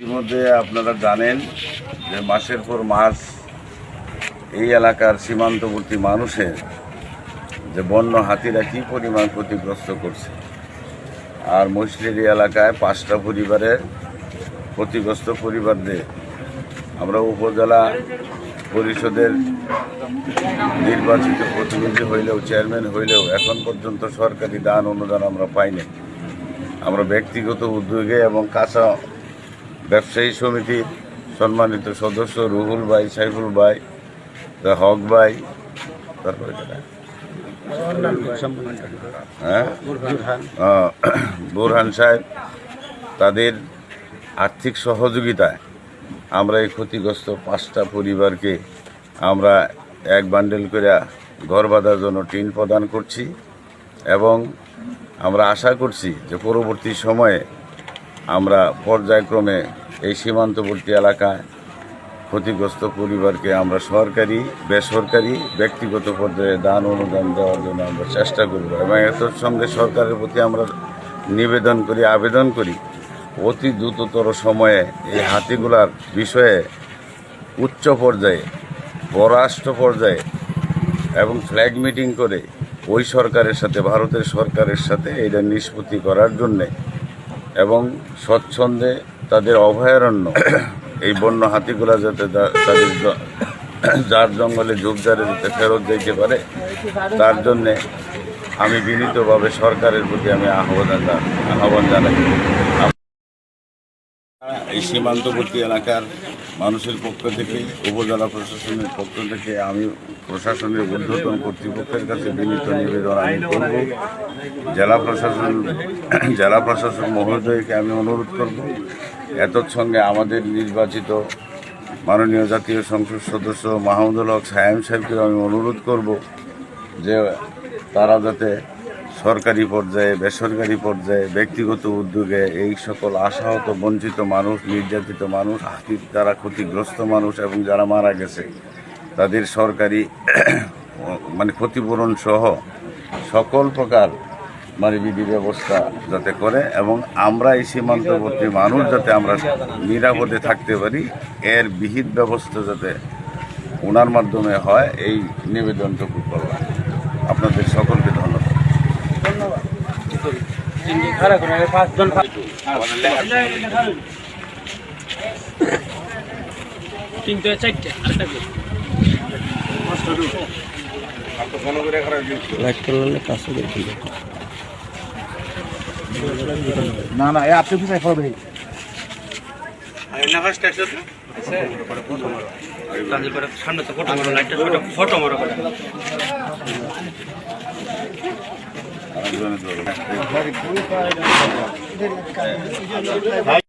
ইতিমধ্যে আপনারা জানেন যে মাসের পর মাস এই এলাকার সীমান্তবর্তী মানুষের যে বন্য হাতিরা কী পরিমাণ ক্ষতিগ্রস্ত করছে। আর মহিষলেরি এলাকায় পাঁচটা পরিবারের ক্ষতিগ্রস্ত পরিবারদের আমরা উপজেলা পরিষদের নির্বাচিত প্রতিনিধি হইলেও, চেয়ারম্যান হইলেও এখন পর্যন্ত সরকারি দান অনুদান আমরা পাইনি। আমরা ব্যক্তিগত উদ্যোগে এবং কাঁচা ব্যবসায়ী সমিতির সম্মানিত সদস্য রুহুল ভাই, সাইফুল ভাই হক ভাই, তারপরে? হ্যাঁ বোরহান সাহেব, তাদের আর্থিক সহযোগিতায় আমরা এই ক্ষতিগ্রস্ত পাঁচটা পরিবারকে আমরা এক বান্ডেল করে ঘর বাঁধার জন্য টিন প্রদান করছি এবং আমরা আশা করছি যে পরবর্তী সময়ে আমরা পর্যায়ক্রমে এই সীমান্তবর্তী এলাকায় ক্ষতিগ্রস্ত পরিবারকে আমরা সরকারি, বেসরকারি, ব্যক্তিগত পর্যায়ে দান অনুদান দেওয়ার জন্য আমরা চেষ্টা করব এবং এর সঙ্গে সরকারের প্রতি আমরা নিবেদন করি, আবেদন করি, অতি দ্রুততর সময়ে এই হাতিগুলার বিষয়ে উচ্চ পর্যায়ে, পররাষ্ট্র পর্যায়ে এবং ফ্ল্যাগ মিটিং করে ওই সরকারের সাথে, ভারতের সরকারের সাথে এটা নিষ্পত্তি করার জন্যে এবং স্বচ্ছন্দে তাদের অভয়ারণ্য, এই বন্য হাতিগুলা যাতে তাদের যার জঙ্গলে ঝোপঝাড়ে যাতে ফেরত যেতে পারে, তার জন্যে আমি বিনীতভাবে সরকারের প্রতি আমি আহ্বান আহ্বান জানাই। এই সীমান্তবর্তী এলাকার মানুষের পক্ষ থেকে, উপজেলা প্রশাসনের পক্ষ থেকে আমি প্রশাসনের ঊর্ধ্বতন কর্তৃপক্ষের কাছে বিনীত নিবেদন আমি করব। জেলা প্রশাসন জেলা প্রশাসন মহোদয়কে আমি অনুরোধ করব। এতর সঙ্গে আমাদের নির্বাচিত মাননীয় জাতীয় সংসদ সদস্য মাহমুদুল হক সায়েম সাহেবকে আমি অনুরোধ করব যে তারা যাতে সরকারি পর্যায়ে, বেসরকারি পর্যায়ে, ব্যক্তিগত উদ্যোগে এই সকল আশাহত, বঞ্চিত মানুষ, নির্যাতিত মানুষ, হাতির দ্বারা ক্ষতিগ্রস্ত মানুষ এবং যারা মারা গেছে, তাদের সরকারি মানে ক্ষতিপূরণ সহ সকল প্রকার মানে বিধি ব্যবস্থা যাতে করে এবং আমরা এই সীমান্তবর্তী মানুষ যাতে আমরা নিরাপদে থাকতে পারি, এর বিহিত ব্যবস্থা যাতে ওনার মাধ্যমে হয়, এই নিবেদনটুকু করলাম। আপনাদের সকলকে তিনটে চারটে? না না আপনি তাদের করে সামনে তো ফটো মারো লাইটটা ফটো মারো করে আরেকজনের ধরো।